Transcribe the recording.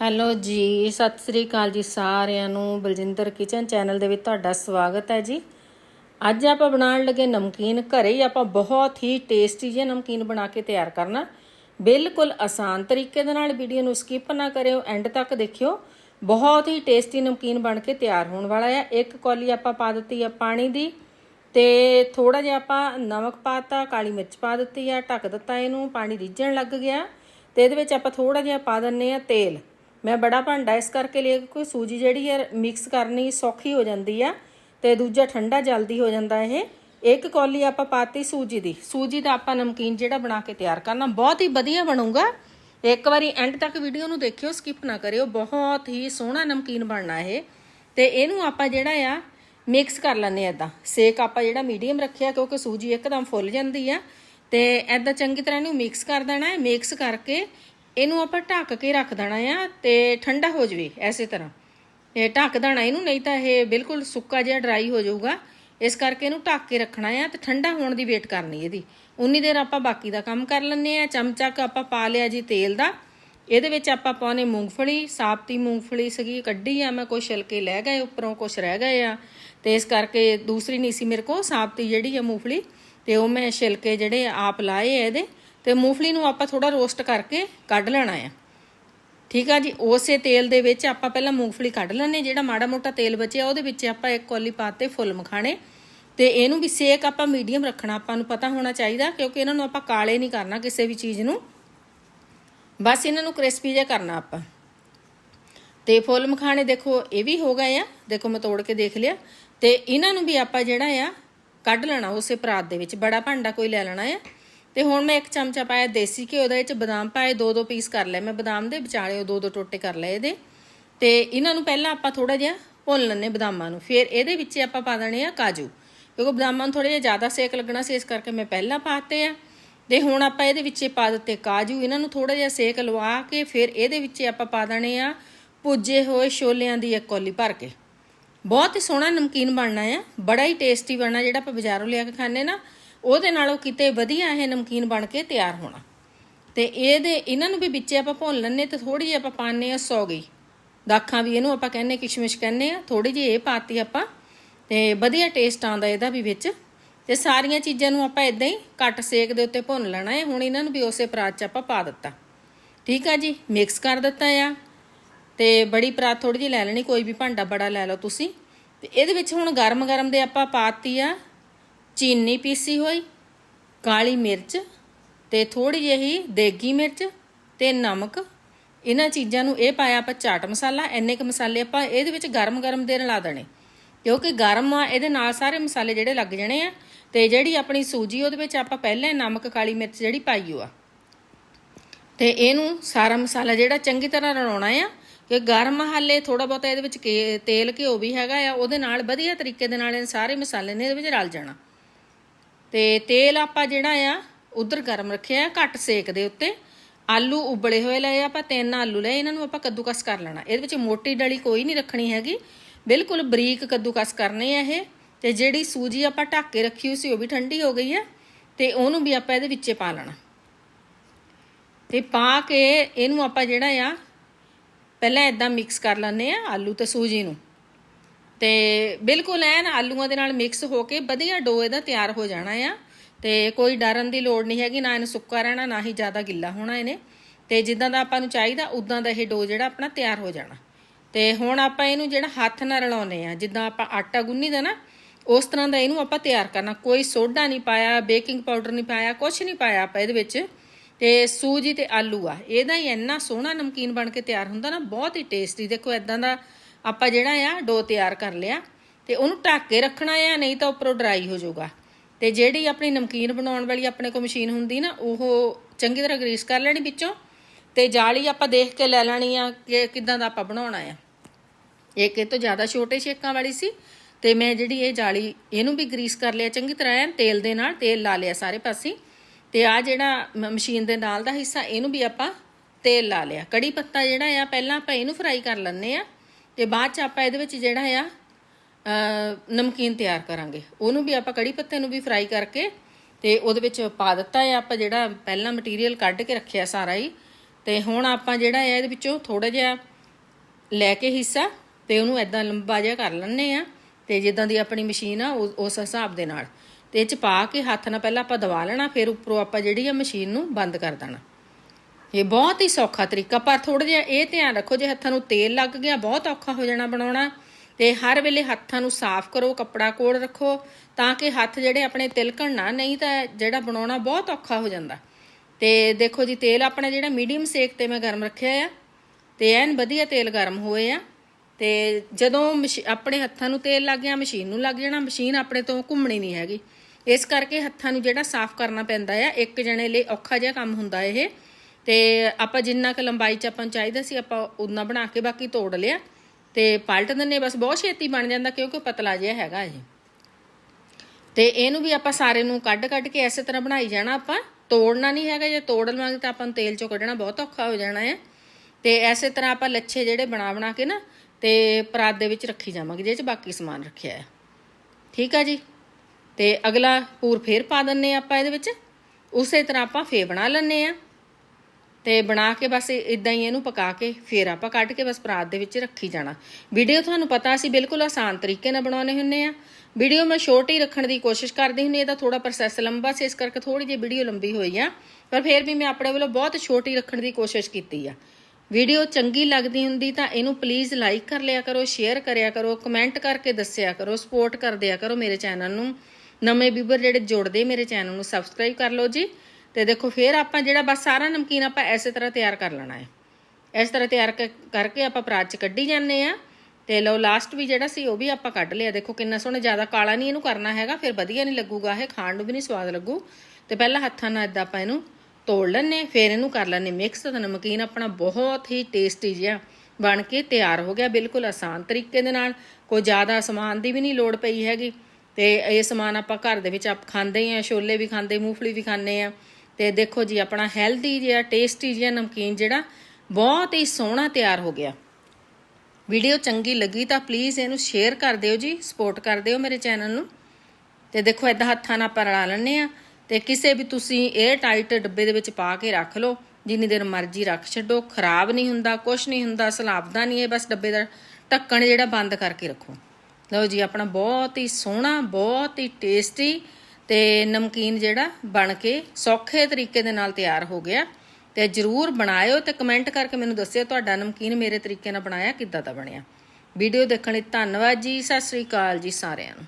Hello ਜੀ, ਸਤਿ ਸ੍ਰੀ ਅਕਾਲ ਜੀ ਸਾਰਿਆਂ ਨੂੰ। ਬਲਜਿੰਦਰ ਕਿਚਨ ਚੈਨਲ ਦੇ ਵਿੱਚ ਤੁਹਾਡਾ ਸਵਾਗਤ ਹੈ ਜੀ। ਅੱਜ ਆਪਾਂ ਬਣਾਉਣ ਲੱਗੇ ਨਮਕੀਨ। ਘਰੇ ਹੀ ਆਪਾਂ ਬਹੁਤ ਹੀ ਟੇਸਟੀ ਜਿਹਾ ਨਮਕੀਨ ਬਣਾ ਕੇ ਤਿਆਰ ਕਰਨਾ। ਬਿਲਕੁਲ ਆਸਾਨ ਤਰੀਕੇ ਦੇ ਨਾਲ ਵੀਡੀਓ ਨੂੰ ਸਕਿਪ ਨਾ ਕਰਿਓ ਐਂਡ ਤੱਕ ਦੇਖਿਓ। ਬਹੁਤ ਹੀ ਟੇਸਟੀ ਨਮਕੀਨ ਬਣ ਕੇ ਤਿਆਰ ਹੋਣ ਵਾਲਾ ਹੈ। ਇੱਕ ਕੌਲੀ ਆਪਾਂ ਪਾ ਦਿੱਤੀ ਆ ਪਾਣੀ ਦੀ ਤੇ ਥੋੜਾ ਜਿਹਾ ਆਪਾਂ ਨਮਕ ਪਾਤਾ ਕਾਲੀ ਮਿਰਚ ਪਾ ਦਿੱਤੀ ਆ, ਢੱਕ ਦਿੱਤਾ ਇਹਨੂੰ, ਪਾਣੀ ਰਿੱਝਣ ਲੱਗ ਗਿਆ। ਤੇ ਇਹਦੇ ਵਿੱਚ ਆਪਾਂ ਥੋੜਾ ਜਿਹਾ ਪਾ ਦਿੰਨੇ ਆ ਤੇਲ। ਮੈਂ ਬੜਾ ਭਾਂਡਾ ਇਸ ਕਰਕੇ ਲਿਆ ਕੋਈ ਸੂਜੀ ਜਿਹੜੀ ਹੈ ਮਿਕਸ ਕਰਨੀ ਸੌਖੀ ਹੋ ਜਾਂਦੀ ਆ ਤੇ ਦੂਜਾ ਠੰਡਾ ਜਲਦੀ ਹੋ ਜਾਂਦਾ ਇਹ। ਇੱਕ ਕੌਲੀ ਆਪਾਂ ਪਾਤੀ ਸੂਜੀ ਦੀ। ਸੂਜੀ ਦਾ ਆਪਾਂ ਨਮਕੀਨ ਜਿਹੜਾ ਬਣਾ ਕੇ ਤਿਆਰ ਕਰਨਾ, ਬਹੁਤ ਹੀ ਵਧੀਆ ਬਣੂਗਾ। ਇੱਕ ਵਾਰੀ ਐਂਡ ਤੱਕ ਵੀਡੀਓ ਨੂੰ ਦੇਖਿਓ ਸਕਿਪ ਨਾ ਕਰਿਓ। ਬਹੁਤ ਹੀ ਸੋਹਣਾ ਨਮਕੀਨ ਬਣਨਾ ਇਹ। ਤੇ ਇਹਨੂੰ ਆਪਾਂ ਜਿਹੜਾ ਆ ਮਿਕਸ ਕਰ ਲੈਂਦੇ ਆ ਇਦਾਂ ਸੇਕ ਆਪਾਂ ਜਿਹੜਾ ਮੀਡੀਅਮ ਰੱਖਿਆ, ਕਿਉਂਕਿ ਸੂਜੀ ਇੱਕਦਮ ਫੁੱਲ ਜਾਂਦੀ ਆ। ਤੇ ਐਦਾਂ ਚੰਗੀ ਤਰ੍ਹਾਂ ਇਹਨੂੰ ਮਿਕਸ ਕਰ ਦੇਣਾ। ਹੈ ਮਿਕਸ ਕਰਕੇ ਇਹਨੂੰ ਆਪਾਂ ਢੱਕ ਕੇ ਰੱਖ ਦੇਣਾ ਆ ਤੇ ਠੰਡਾ ਹੋ ਜਵੇ ਐਸੇ ਤਰ੍ਹਾਂ। ਇਹ ਢੱਕ ਦੇਣਾ ਇਹਨੂੰ, ਨਹੀਂ ਤਾਂ ਇਹ ਬਿਲਕੁਲ ਸੁੱਕਾ ਜਿਹਾ ਡਰਾਈ ਹੋ ਜਾਊਗਾ। ਇਸ ਕਰਕੇ ਇਹਨੂੰ ਢੱਕ ਕੇ ਰੱਖਣਾ ਆ ਤੇ ਠੰਡਾ ਹੋਣ ਦੀ ਵੇਟ ਕਰਨੀ ਇਹਦੀ। ਉਨੀ ਦੇਰ ਆਪਾਂ ਬਾਕੀ ਦਾ ਕੰਮ ਕਰ ਲੈਂਦੇ ਆ। ਚਮਚਾ ਕ ਆਪਾਂ ਪਾ ਲਿਆ ਜੀ ਤੇਲ ਦਾ। ਇਹਦੇ ਵਿੱਚ ਆਪਾਂ ਪਾਉਨੇ ਮੂੰਗਫਲੀ, ਸਾਬਤੀ ਮੂੰਗਫਲੀ ਸਗੀ, ਕੱਢੀ ਆ ਮੈਂ, ਕੁਛ ਛਿਲਕੇ ਲੈ ਗਏ, ਉੱਪਰੋਂ ਕੁਛ ਰਹਿ ਗਏ ਆ। ਤੇ ਇਸ ਕਰਕੇ ਦੂਸਰੀ ਨਹੀਂ ਸੀ ਮੇਰੇ ਕੋਲ ਸਾਬਤੀ ਜਿਹੜੀ ਆ ਮੂੰਗਫਲੀ, ਤੇ ਉਹ ਮੈਂ ਛਿਲਕੇ ਜਿਹੜੇ ਆਪ ਲਾਏ ਆ ਇਹਦੇ। ਤੇ ਮੂੰਗਫਲੀ ਨੂੰ ਆਪਾਂ ਥੋੜਾ ਰੋਸਟ ਕਰਕੇ ਕੱਢ ਲੈਣਾ ਆ। ਠੀਕ ਆ ਜੀ? ਉਸੇ ਤੇਲ ਦੇ ਵਿੱਚ ਆਪਾਂ ਪਹਿਲਾਂ ਮੂੰਗਫਲੀ ਕੱਢ ਲੈਣੇ ਜਿਹੜਾ ਮਾੜਾ ਮੋਟਾ ਤੇਲ ਬਚਿਆ, ਉਹਦੇ ਵਿੱਚ ਆਪਾਂ ਇੱਕ ਕੌਲੀ ਪਾਤੇ ਫੁੱਲ ਮਖਾਣੇ। ਤੇ ਇਹਨੂੰ ਵੀ ਸੇਕ ਆਪਾਂ ਮੀਡੀਅਮ ਰੱਖਣਾ, ਆਪਾਂ ਨੂੰ ਪਤਾ ਹੋਣਾ ਚਾਹੀਦਾ, ਕਿਉਂਕਿ ਇਹਨਾਂ ਨੂੰ ਆਪਾਂ ਕਾਲੇ ਨਹੀਂ ਕਰਨਾ ਕਿਸੇ ਵੀ ਚੀਜ਼ ਨੂੰ। ਬਸ ਇਹਨਾਂ ਨੂੰ ਕ੍ਰਿਸਪੀ ਜਿਹਾ ਕਰਨਾ ਆਪਾਂ। ਤੇ ਫੁੱਲ ਮਖਾਣੇ ਦੇਖੋ, ਇਹ ਵੀ ਹੋ ਗਏ ਆ। ਦੇਖੋ, ਮੈਂ ਤੋੜ ਕੇ ਦੇਖ ਲਿਆ। ਤੇ ਇਹਨਾਂ ਨੂੰ ਵੀ ਆਪਾਂ ਜਿਹੜਾ ਆ, ਕੱਢ ਲੈਣਾ ਉਸੇ ਪਰਾਤ ਦੇ ਵਿੱਚ। ਬੜਾ ਭਾਂਡਾ ਕੋਈ ਲੈ ਲੈਣਾ ਆ। ਤੇ ਹੁਣ ਮੈਂ ਇੱਕ ਚਮਚਾ ਪਾਇਆ ਦੇਸੀ ਘਿਓ ਦਾ ਇਹ ਚ ਬਦਾਮ ਪਾਏ, ਦੋ ਦੋ ਪੀਸ ਕਰ ਲਏ ਮੈਂ ਬਦਾਮ ਦੇ, ਵਿਚਾਲੇ ਦੋ ਦੋ ਟੋਟੇ ਕਰ ਲਏ ਇਹਦੇ। ਤੇ ਇਹਨਾਂ ਨੂੰ ਪਹਿਲਾਂ ਆਪਾਂ ਥੋੜਾ ਜਿਹਾ ਭੁੰਨ ਲੈਣੇ ਬਦਾਮਾਂ ਨੂੰ। ਫਿਰ ਇਹਦੇ ਵਿੱਚ ਆਪਾਂ ਪਾ ਦੇਣੇ ਆ ਕਾਜੂ। ਕਿਉਂਕਿ ਬਦਾਮਾਂ ਨੂੰ ਥੋੜਾ ਜਿਹਾ ਜ਼ਿਆਦਾ ਸੇਕ ਲੱਗਣਾ ਸੀ, ਇਸ ਕਰਕੇ ਮੈਂ ਪਹਿਲਾਂ ਪਾਤੇ ਆ। ਤੇ ਹੁਣ ਆਪਾਂ ਇਹਦੇ ਵਿੱਚ ਪਾ ਦਿੱਤੇ ਕਾਜੂ। ਇਹਨਾਂ ਨੂੰ ਥੋੜਾ ਜਿਹਾ ਸੇਕ ਲਵਾ ਕੇ ਫਿਰ ਇਹਦੇ ਵਿੱਚ ਆਪਾਂ ਪਾ ਦੇਣੇ ਆ ਭੁੱਜੇ ਹੋਏ ਛੋਲਿਆਂ ਦੀ ਇੱਕ ਕੌਲੀ ਭਰ ਕੇ। ਬਹੁਤ ਹੀ ਸੋਹਣਾ ਨਮਕੀਨ ਬਣਨਾ ਆ। ਬੜਾ ਹੀ ਟੇਸਟੀ ਬਣਨਾ ਜਿਹੜਾ ਆਪਾਂ ਬਾਜ਼ਾਰੋਂ ਲਿਆ ਕੇ ਖਾਂਦੇ ਨਾ। ਉਹਦੇ ਨਾਲੋਂ ਕਿਤੇ ਵਧੀਆ ਇਹ ਨਮਕੀਨ ਬਣ ਕੇ ਤਿਆਰ ਹੋਣਾ। ਤੇ ਇਹਦੇ, ਇਹਨਾਂ ਨੂੰ ਵੀ ਵਿੱਚ ਆਪਾਂ ਭੁੰਨ ਲੈਣੇ ਤੇ ਥੋੜੀ ਜਿਹੀ ਆਪਾਂ ਪਾਣੇ ਆ ਸੌਗੀ। ਦਾਖਾਂ ਵੀ ਇਹਨੂੰ ਆਪਾਂ ਕਹਿੰਨੇ ਕਿਸ਼ਮਿਸ਼ ਕਹਿੰਨੇ ਆ ਥੋੜੀ ਜਿਹੀ ਇਹ ਪਾਤੀ ਆਪਾਂ ਤੇ ਵਧੀਆ ਟੇਸਟ ਆਉਂਦਾ ਇਹਦਾ ਵੀ ਵਿੱਚ। ਤੇ ਸਾਰੀਆਂ ਚੀਜ਼ਾਂ ਨੂੰ ਆਪਾਂ ਇਦਾਂ ਹੀ ਘੱਟ ਸੇਕ ਦੇ ਉੱਤੇ ਭੁੰਨ ਲੈਣਾ ਹੈ, ਹੁਣ ਇਹਨਾਂ ਨੂੰ ਵੀ ਉਸੇ ਪਰਾਤ 'ਚ ਆਪਾਂ ਪਾ ਦਿੱਤਾ। ਠੀਕ ਆ ਜੀ, ਮਿਕਸ ਕਰ ਦਿੱਤਾ ਆ। ਤੇ ਬੜੀ ਪਰਾਤ ਥੋੜੀ ਜਿਹੀ ਲੈ ਲੈਣੀ, ਕੋਈ ਵੀ ਭਾਂਡਾ ਬੜਾ ਲੈ ਲਓ ਤੁਸੀਂ। ਤੇ ਇਹਦੇ ਵਿੱਚ ਹੁਣ ਗਰਮ-ਗਰਮ ਦੇ ਆਪਾਂ ਪਾਤੀ ਆ ਚੀਨੀ ਪੀਸੀ ਹੋਈ, ਕਾਲੀ ਮਿਰਚ ਤੇ ਥੋੜੀ ਜਿਹੀ ਦੇਗੀ ਮਿਰਚ ਤੇ ਨਮਕ। ਇਹਨਾਂ ਚੀਜ਼ਾਂ ਨੂੰ ਇਹ ਪਾਇਆ ਆਪਾਂ ਚਾਟ ਮਸਾਲਾ ਐਨੇ ਕ ਮਸਾਲੇ ਆਪਾਂ ਇਹਦੇ ਵਿੱਚ ਗਰਮ-ਗਰਮ ਦੇ ਰਲਾ ਦੇਣੇ। ਕਿਉਂਕਿ ਗਰਮ ਆ, ਇਹਦੇ ਨਾਲ ਸਾਰੇ ਮਸਾਲੇ ਜਿਹੜੇ ਲੱਗ ਜਾਣੇ ਆ ਤੇ ਜਿਹੜੀ ਆਪਣੀ ਸੂਜੀ, ਉਹਦੇ ਵਿੱਚ ਆਪਾਂ ਪਹਿਲਾਂ ਨਮਕ, ਕਾਲੀ ਮਿਰਚ ਜਿਹੜੀ ਪਾਈ ਹੋਆ। ਤੇ ਇਹਨੂੰ ਸਾਰਾ ਮਸਾਲਾ ਜਿਹੜਾ ਚੰਗੀ ਤਰ੍ਹਾਂ ਰਲਾਉਣਾ ਆ, ਕਿ ਗਰਮ ਹਾਲੇ ਥੋੜਾ ਬਹੁਤਾ ਇਹਦੇ ਵਿੱਚ ਕੇ- ਤੇਲ ਘਿਓ ਵੀ ਹੈਗਾ ਆ, ਉਹਦੇ ਨਾਲ ਵਧੀਆ ਤਰੀਕੇ ਦੇ ਨਾਲ ਇਹ ਸਾਰੇ ਮਸਾਲੇ ਨੇ ਇਹਦੇ ਵਿੱਚ ਰਲ ਜਾਣਾ। ਤੇ ਤੇਲ ਆਪਾਂ ਜਿਹੜਾ ਆ, ਉਧਰ ਗਰਮ ਰੱਖਿਆ ਆ, ਘੱਟ ਸੇਕ ਦੇ ਉੱਤੇ। ਆਲੂ ਉਬਲੇ ਹੋਏ ਲਏ ਆਪਾਂ, ਤਿੰਨ ਆਲੂ ਲਏ, ਇਹਨਾਂ ਨੂੰ ਆਪਾਂ ਕੱਦੂਕਸ ਕਰ ਲੈਣਾ। ਇਹਦੇ ਵਿੱਚ ਮੋਟੀ ਡਲੀ ਕੋਈ ਨਹੀਂ ਰੱਖਣੀ ਹੈਗੀ। ਬਿਲਕੁਲ ਬਰੀਕ ਕੱਦੂਕਸ ਕਰਨੇ ਆ ਇਹ। ਤੇ ਜਿਹੜੀ ਸੂਜੀ ਆਪਾਂ ਢੱਕ ਕੇ ਰੱਖੀ ਹੋਈ ਸੀ, ਉਹ ਵੀ ਠੰਡੀ ਹੋ ਗਈ ਆ। ਤੇ ਉਹਨੂੰ ਵੀ ਆਪਾਂ ਇਹਦੇ ਵਿੱਚੇ ਪਾ ਲੈਣਾ। ਤੇ ਪਾ ਕੇ ਇਹਨੂੰ ਆਪਾਂ ਜਿਹੜਾ ਆ, ਪਹਿਲਾਂ ਇਦਾਂ ਮਿਕਸ ਕਰ ਲੈਂਦੇ ਆ ਆਲੂ ਤੇ ਸੂਜੀ ਨੂੰ। ਤੇ ਬਿਲਕੁਲ ਐਨ ਆਲੂਆਂ ਦੇ ਨਾਲ ਮਿਕਸ ਹੋ ਕੇ ਵਧੀਆ ਡੋ ਇਹਦਾ ਤਿਆਰ ਹੋ ਜਾਣਾ ਆ। ਤੇ ਕੋਈ ਡਰਨ ਦੀ ਲੋੜ ਨਹੀਂ ਹੈਗੀ, ਨਾ ਇਹਨੂੰ ਸੁੱਕਾ ਰਹਿਣਾ, ਨਾ ਹੀ ਜ਼ਿਆਦਾ ਗਿੱਲਾ ਹੋਣਾ ਇਹਨੇ। ਤੇ ਜਿੱਦਾਂ ਦਾ ਆਪਾਂ ਨੂੰ ਚਾਹੀਦਾ, ਉਦਾਂ ਦਾ ਇਹ ਡੋ ਜਿਹੜਾ ਆਪਣਾ ਤਿਆਰ ਹੋ ਜਾਣਾ। ਤੇ ਹੁਣ ਆਪਾਂ ਇਹਨੂੰ ਜਿਹੜਾ ਹੱਥ ਨਾਲ ਰਲਾਉਨੇ ਆ, ਜਿੱਦਾਂ ਆਪਾਂ ਆਟਾ ਗੁੰਨੀ ਦਾ ਨਾ, ਉਸ ਤਰ੍ਹਾਂ ਦਾ ਇਹਨੂੰ ਆਪਾਂ ਤਿਆਰ ਕਰਨਾ। ਕੋਈ ਸੋਡਾ ਨਹੀਂ ਪਾਇਆ, ਬੇਕਿੰਗ ਪਾਊਡਰ ਨਹੀਂ ਪਾਇਆ ਕੁਝ ਨਹੀਂ ਪਾਇਆ ਆਪਾਂ ਇਹਦੇ ਵਿੱਚ। ਤੇ ਸੂਜੀ ਤੇ ਆਲੂ ਆ, ਇਹਦਾ ਹੀ ਇੰਨਾ ਸੋਹਣਾ ਨਮਕੀਨ ਬਣ ਕੇ ਤਿਆਰ ਹੁੰਦਾ ਨਾ, ਬਹੁਤ ਹੀ ਟੇਸਟੀ ਦੇਖੋ ਇਦਾਂ ਦਾ ਆਪਾਂ ਜਿਹੜਾ ਆ, ਡੋ ਤਿਆਰ ਕਰ ਲਿਆ ਤੇ ਉਹਨੂੰ ਢੱਕ ਕੇ ਰੱਖਣਾ ਆ, ਨਹੀਂ ਤਾਂ ਉੱਪਰੋਂ ਡਰਾਈ ਹੋ ਜਾਊਗਾ। ਤੇ ਜਿਹੜੀ ਆਪਣੀ ਨਮਕੀਨ ਬਣਾਉਣ ਵਾਲੀ ਆਪਣੇ ਕੋਲ ਮਸ਼ੀਨ ਹੁੰਦੀ ਨਾ, ਉਹ ਚੰਗੀ ਤਰ੍ਹਾਂ ਗਰੀਸ ਕਰ ਲੈਣੀ ਵਿੱਚੋਂ ਤੇ ਜਾਲੀ ਆਪਾਂ ਦੇਖ ਕੇ ਲੈ ਲੈਣੀ ਆ ਕਿ ਕਿਦਾਂ ਦਾ ਆਪਾਂ ਬਣਾਉਣਾ ਆ। ਇੱਕ ਇਹ ਤੋਂ ਜ਼ਿਆਦਾ ਛੋਟੇ ਛੇਕਾਂ ਵਾਲੀ ਸੀ ਤੇ ਮੈਂ ਜਿਹੜੀ ਇਹ ਜਾਲੀ ਇਹਨੂੰ ਵੀ ਗਰੀਸ ਕਰ ਲਿਆ ਚੰਗੀ ਤਰ੍ਹਾਂ ਐਨ, ਤੇਲ ਦੇ ਨਾਲ ਤੇਲ ਲਾ ਲਿਆ ਸਾਰੇ ਪਾਸੇ। ਤੇ ਆ ਜਿਹੜਾ ਮ- ਮਸ਼ੀਨ ਦੇ ਨਾਲ ਦਾ ਹਿੱਸਾ, ਇਹਨੂੰ ਵੀ ਆਪਾਂ ਤੇਲ ਲਾ ਲਿਆ। ਕੜੀ ਪੱਤਾ ਜਿਹੜਾ ਆ, ਪਹਿਲਾਂ ਆਪਾਂ ਇਹਨੂੰ ਫਰਾਈ ਕਰ ਲੈਂਦੇ ਆ। ਤੇ ਬਾਅਦ ਚ ਆਪਾਂ ਇਹਦੇ ਵਿੱਚ ਜਿਹੜਾ ਆ ਨਮਕੀਨ ਤਿਆਰ ਕਰਾਂਗੇ। ਉਹਨੂੰ ਵੀ ਆਪਾਂ ਕੜੀ ਪੱਤੇ ਨੂੰ ਵੀ ਫਰਾਈ ਕਰਕੇ ਤੇ ਉਹਦੇ ਵਿੱਚ ਪਾ ਦਿੱਤਾ ਹੈ ਆਪਾਂ ਜਿਹੜਾ ਪਹਿਲਾਂ ਮਟੀਰੀਅਲ ਕੱਢ ਕੇ ਰੱਖਿਆ ਸਾਰਾ ਹੀ। ਤੇ ਹੁਣ ਆਪਾਂ ਜਿਹੜਾ ਹੈ ਇਹਦੇ ਵਿੱਚੋਂ ਥੋੜਾ ਜਿਹਾ ਲੈ ਕੇ ਹਿੱਸਾ ਤੇ ਉਹਨੂੰ ਐਦਾਂ ਲੰਬਾ ਜਿਹਾ ਕਰ ਲੈਣੇ ਆ ਤੇ ਜਿੱਦਾਂ ਦੀ ਆਪਣੀ ਮਸ਼ੀਨ ਆ ਉਸ ਉਸ ਹਿਸਾਬ ਦੇ ਨਾਲ। ਤੇ ਇਹ ਚ ਪਾ ਕੇ ਹੱਥ ਨਾਲ ਪਹਿਲਾਂ ਆਪਾਂ ਦਬਾ ਲੈਣਾ, ਫਿਰ ਉੱਪਰੋਂ ਆਪਾਂ ਜਿਹੜੀ ਆ ਮਸ਼ੀਨ ਨੂੰ ਬੰਦ ਕਰ ਦੇਣਾ। ਇਹ ਬਹੁਤ ਹੀ ਸੌਖਾ ਤਰੀਕਾ, ਪਰ ਥੋੜਾ ਜਿਹਾ ਇਹ ਧਿਆਨ ਰੱਖੋ, ਜੇ ਹੱਥਾਂ ਨੂੰ ਤੇਲ ਲੱਗ ਗਿਆ, ਬਹੁਤ ਔਖਾ ਹੋ ਜਾਣਾ ਬਣਾਉਣਾ। ਤੇ ਹਰ ਵੇਲੇ ਹੱਥਾਂ ਨੂੰ ਸਾਫ਼ ਕਰੋ, ਕੱਪੜਾ ਕੋਲ ਰੱਖੋ, ਤਾਂ ਕਿ ਹੱਥ ਜਿਹੜੇ ਆਪਣੇ ਤਿਲਕਣ ਨਾ, ਨਹੀਂ ਤਾਂ ਜਿਹੜਾ ਬਣਾਉਣਾ ਬਹੁਤ ਔਖਾ ਹੋ ਜਾਂਦਾ। ਤੇ ਦੇਖੋ ਜੀ, ਤੇਲ ਆਪਣਾ ਜਿਹੜਾ ਮੀਡੀਅਮ ਸੇਕ ਤੇ ਮੈਂ ਗਰਮ ਰੱਖਿਆ ਆ, ਤੇ ਐਨ ਵਧੀਆ ਤੇਲ ਗਰਮ ਹੋਏ ਆ। ਤੇ ਜਦੋਂ ਮਸ਼ੀ- ਆਪਣੇ ਹੱਥਾਂ ਨੂੰ ਤੇਲ ਲੱਗ ਗਿਆ, ਮਸ਼ੀਨ ਨੂੰ ਲੱਗ ਜਾਣਾ, ਮਸ਼ੀਨ ਆਪਣੇ ਤੋਂ ਘੁੰਮਣੀ ਨਹੀਂ ਹੈਗੀ। ਇਸ ਕਰਕੇ ਹੱਥਾਂ ਨੂੰ ਜਿਹੜਾ ਸਾਫ਼ ਕਰਨਾ ਪੈਂਦਾ ਆ, ਇੱਕ ਜਣੇ ਲਈ ਔਖਾ ਜਿਹਾ ਕੰਮ ਹੁੰਦਾ ਇਹ। ਤੇ ਆਪਾਂ ਜਿੰਨਾ ਕੁ ਲੰਬਾਈ ਚ ਆਪਾਂ ਨੂੰ ਚਾਹੀਦਾ ਸੀ, ਆਪਾਂ ਉਨਾ ਬਣਾ ਕੇ ਬਾਕੀ ਤੋੜ ਲਿਆ। ਤੇ ਪਲਟ ਦਿੰਨੇ ਬਸ ਬਹੁਤ ਛੇਤੀ ਬਣ ਜਾਂਦਾ ਕਿਉਂਕਿ ਪਤਲਾ ਜਿਹਾ ਹੈਗਾ ਇਹ। ਤੇ ਇਹਨੂੰ ਵੀ ਆਪਾਂ ਸਾਰੇ ਨੂੰ ਕੱਢ ਕੱਢ ਕੇ ਐਸੇ ਤਰ੍ਹਾਂ ਬਣਾਈ ਜਾਣਾ ਆਪਾਂ। ਤੋੜਨਾ ਨਹੀਂ ਹੈਗਾ, ਜੇ ਤੋੜ ਲਵਾਂਗੇ ਤਾਂ ਆਪਾਂ ਨੂੰ ਤੇਲ ਚੋਂ ਕੱਢਣਾ ਬਹੁਤ ਔਖਾ ਹੋ ਜਾਣਾ ਹੈ ਤੇ ਐਸੇ ਤਰ੍ਹਾਂ ਆਪਾਂ ਲੱਛੇ ਜਿਹੜੇ ਬਣਾ ਬਣਾ ਕੇ ਨਾ, ਤੇ ਪਰਾਤ ਦੇ ਵਿੱਚ ਰੱਖੀ ਜਾਵਾਂਗੇ, ਜਿਹਦੇ ਚ ਬਾਕੀ ਸਮਾਨ ਰੱਖਿਆ ਹੈ ਠੀਕ ਆ ਜੀ? ਤੇ ਅਗਲਾ ਪੂਰ ਫੇਰ ਪਾ ਦਿੰਨੇ ਆ ਆਪਾਂ ਇਹਦੇ ਵਿੱਚ। ਉਸੇ ਤਰ੍ਹਾਂ ਆਪਾਂ ਫੇ ਬਣਾ ਲੈਣੇ ਆ ਤੇ ਬਣਾ ਕੇ ਬਸ ਇਦਾਂ ਹੀ ਇਹਨੂੰ ਪਕਾ ਕੇ ਫੇਰ ਆਪਾਂ ਕੱਢ ਕੇ ਬਸ ਪਰਾਤ ਦੇ ਵਿੱਚ ਰੱਖੀ ਜਾਣਾ। ਵੀਡੀਓ ਤੁਹਾਨੂੰ ਪਤਾ ਅਸੀਂ ਬਿਲਕੁਲ ਆਸਾਨ ਤਰੀਕੇ ਨਾਲ ਬਣਾਉਣੇ ਹੁੰਨੇ ਆ। ਵੀਡੀਓ ਮੈਂ ਛੋਟੀ ਰੱਖਣ ਦੀ ਕੋਸ਼ਿਸ਼ ਕਰਦੀ ਹੁੰਨੀ ਇਹਦਾ ਥੋੜਾ ਪ੍ਰੋਸੈਸ ਲੰਬਾ ਸੀ, ਇਸ ਕਰਕੇ ਥੋੜੀ ਜਿਹੀ ਵੀਡੀਓ ਲੰਬੀ ਹੋਈ ਆ। ਪਰ ਫੇਰ ਵੀ ਮੈਂ ਆਪਣੇ ਵੱਲੋਂ ਬਹੁਤ ਛੋਟੀ ਰੱਖਣ ਦੀ ਕੋਸ਼ਿਸ਼ ਕੀਤੀ ਆ। ਵੀਡੀਓ ਚੰਗੀ ਲੱਗਦੀ ਹੁੰਦੀ ਤਾਂ ਇਹਨੂੰ ਪਲੀਜ਼ ਲਾਈਕ ਕਰ ਲਿਆ ਕਰੋ ਸ਼ੇਅਰ ਕਰਿਆ ਕਰੋ ਕਮੈਂਟ ਕਰਕੇ ਦੱਸਿਆ ਕਰੋ ਸਪੋਰਟ ਕਰ ਦਿਆ ਕਰੋ ਮੇਰੇ ਚੈਨਲ ਨੂੰ। ਨਵੇਂ ਵੀਵਰ ਜਿਹੜੇ ਜੁੜਦੇ ਮੇਰੇ ਚੈਨਲ ਨੂੰ ਸਬਸਕ੍ਰਾਈਬ ਕਰ ਲਓ ਜੀ। ਤੇ ਦੇਖੋ ਫਿਰ ਆਪਾਂ ਜਿਹੜਾ ਬਸ ਸਾਰਾ ਨਮਕੀਨ ਆਪਾਂ ਐਸੇ ਤਰ੍ਹਾਂ ਤਿਆਰ ਕਰ ਲੈਣਾ ਹੈ। ਇਸ ਤਰ੍ਹਾਂ ਤਿਆਰ ਕ- ਕਰਕੇ ਆਪਾਂ ਪਰਾਤ ਚ ਕੱਢੀ ਜਾਂਦੇ ਆ ਤੇ ਲਓ ਲਾਸਟ ਵੀ ਜਿਹੜਾ ਸੀ ਉਹ ਵੀ ਆਪਾਂ ਕੱਢ ਲਿਆ। ਦੇਖੋ ਕਿੰਨਾ ਸੋਹਣਾ, ਜ਼ਿਆਦਾ ਕਾਲਾ ਨਹੀਂ ਇਹਨੂੰ ਕਰਨਾ ਹੈਗਾ, ਫਿਰ ਵਧੀਆ ਨਹੀਂ ਲੱਗੂਗਾ ਇਹ, ਖਾਣ ਨੂੰ ਵੀ ਨਹੀਂ ਸਵਾਦ ਲੱਗੂ। ਤੇ ਪਹਿਲਾਂ ਹੱਥਾਂ ਨਾਲ ਇਦਾਂ ਆਪਾਂ ਇਹਨੂੰ ਤੋੜ ਲੈਣੇ ਫਿਰ ਇਹਨੂੰ ਕਰ ਲੈਣੇ ਮਿਕਸ ਤਾਂ ਨਮਕੀਨ ਆਪਣਾ ਬਹੁਤ ਹੀ ਟੇਸਟੀ ਜਿਹਾ ਬਣ ਕੇ ਤਿਆਰ ਹੋ ਗਿਆ, ਬਿਲਕੁਲ ਆਸਾਨ ਤਰੀਕੇ ਦੇ ਨਾਲ। ਕੋਈ ਜ਼ਿਆਦਾ ਸਮਾਨ ਦੀ ਵੀ ਨਹੀਂ ਲੋੜ ਪਈ ਹੈਗੀ। ਤੇ ਇਹ ਸਮਾਨ ਆਪਾਂ ਘਰ ਦੇ ਵਿੱਚ ਆਪ ਖਾਂਦੇ ਹੀ ਆ ਛੋਲੇ ਵੀ ਖਾਂਦੇ, ਮੂੰਗਫਲੀ ਵੀ ਖਾਂਦੇ ਆ ਤੇ ਦੇਖੋ ਜੀ, ਆਪਣਾ ਹੈਲਦੀ ਜਿਹਾ ਟੇਸਟੀ ਜਿਹਾ ਨਮਕੀਨ ਜਿਹੜਾ ਬਹੁਤ ਹੀ ਸੋਹਣਾ ਤਿਆਰ ਹੋ ਗਿਆ। ਵੀਡੀਓ ਚੰਗੀ ਲੱਗੀ ਤਾਂ ਪਲੀਜ਼ ਇਹਨੂੰ ਸ਼ੇਅਰ ਕਰ ਦਿਓ ਜੀ ਸਪੋਰਟ ਕਰ ਦਿਓ ਮੇਰੇ ਚੈਨਲ ਨੂੰ। ਤੇ ਦੇਖੋ ਇਦਾਂ ਹੱਥਾਂ ਨਾਲ ਆਪਾਂ ਰਲਾ ਲੈਣੇ ਆ ਤੇ ਕਿਸੇ ਵੀ ਤੁਸੀਂ 에ਅਰ ਟਾਈਟ ਡੱਬੇ ਦੇ ਵਿੱਚ ਪਾ ਕੇ ਰੱਖ ਲਓ, ਜਿੰਨੀ ਦੇਰ ਮਰਜ਼ੀ ਰੱਖ ਛੱਡੋ, ਖਰਾਬ ਨਹੀਂ ਹੁੰਦਾ ਕੁਝ ਨਹੀਂ ਹੁੰਦਾ, ਸਲਾਬਦਾ ਨਹੀਂ ਇਹ, ਬਸ ਡੱਬੇ ਦਾ ਢੱਕਣ ਜਿਹੜਾ ਬੰਦ ਕਰਕੇ ਰੱਖੋ। ਲਓ ਜੀ, ਆਪਣਾ ਬਹੁਤ ਹੀ ਸੋਹਣਾ, ਬਹੁਤ ਹੀ ਟੇਸਟੀ ਤੇ ਨਮਕੀਨ ਜਿਹੜਾ ਬਣ ਕੇ ਸੌਖੇ ਤਰੀਕੇ ਦੇ ਨਾਲ ਤਿਆਰ ਹੋ ਗਿਆ। ਤੇ ਜਰੂਰ ਬਣਾਇਓ ਤੇ ਕਮੈਂਟ ਕਰਕੇ ਮੈਨੂੰ ਦੱਸਿਓ ਤੁਹਾਡਾ ਨਮਕੀਨ ਮੇਰੇ ਤਰੀਕੇ ਨਾਲ ਬਣਾਇਆ, ਕਿੱਦਾਂ ਦਾ ਬਣਿਆ। ਵੀਡੀਓ ਦੇਖਣ ਲਈ ਧੰਨਵਾਦ ਜੀ, ਸਤਿ ਸ੍ਰੀ ਅਕਾਲ ਜੀ ਸਾਰਿਆਂ ਨੂੰ।